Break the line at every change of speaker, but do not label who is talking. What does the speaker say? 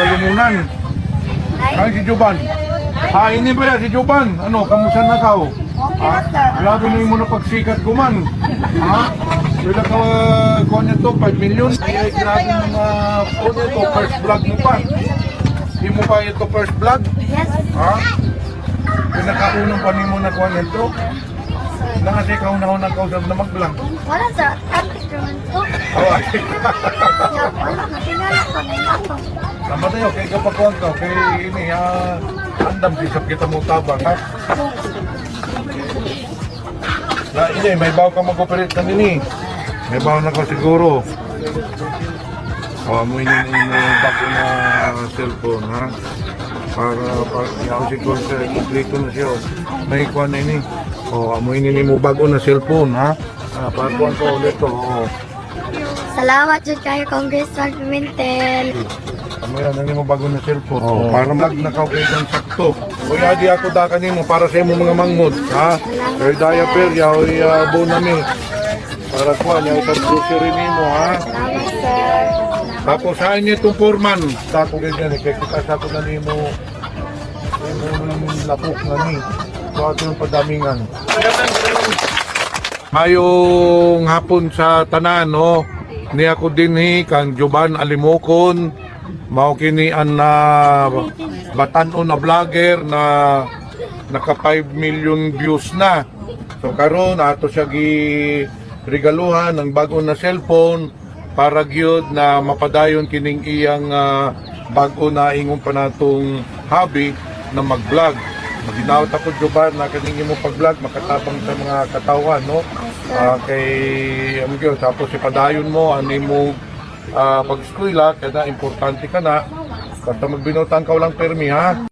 kalumunan. Ay, si Juban. Ah, ini ba si Juban? Ano, kamusta na ka? Ha? Grabe na yung muna pagsikat ko man. Ha? Wala ka, kuha niya to, 5 million. Ay, grabe yung mga, kuha niya to, first vlog mo pa. Hindi mo pa ito first vlog?
Yes.
Ha? Pinakaunang pa mo na kuha niya to. Na kasi kaunahon ang kausap na mag-vlog.
Wala sa topic naman to.
Away.
Kaya wala, natingala ko na ako.
Sama tayo, kay kapakuan ka, kay ini, ah, andam, sisap kita mo tabang, ha? Na, ini, may bago ka mag-operate ka nini. May bago na ka siguro. O, amoy nyo yung bago na cellphone, ha? Para, para, yaw si Corsa, kompleto na siya. oh. May kuha na ini. O, amoy nini mo bago na cellphone, ha? Ah, para kuhan ko ulit, o. Oh.
Salamat dyan kayo, Congressman Pimentel.
Ano yan, ano mo bago na cellphone? Oh, para mag nakaupay ng sakto. O di ako da kanimo para sa imo mga mangod, ha? Kay diaper ya o abo nami. Para kuha niya sa grocery nimo, ha?
Salamat, sir.
Tapos sa inyo itong foreman, tako ganyan, kay kita sa ko na nimo yung lapok na ni. So ato yung padamingan. Mayong hapon sa tanan, no? Ni ako din ni kang Joban Alimokon, mao kini an na batanon na vlogger na naka 5 million views na. So karon ato siya gi regaluhan ng bago na cellphone para gyud na mapadayon kining iyang ah, bago na ingon pa natong hobby na mag-vlog. Maginawat ako Joban na kaning mo pag-vlog makatabang sa mga katawan no. Ah, kay gyud tapos ipadayon mo ani mo ah, pag-eskwela kada importante ka na. Basta magbinutan ka walang permi ha.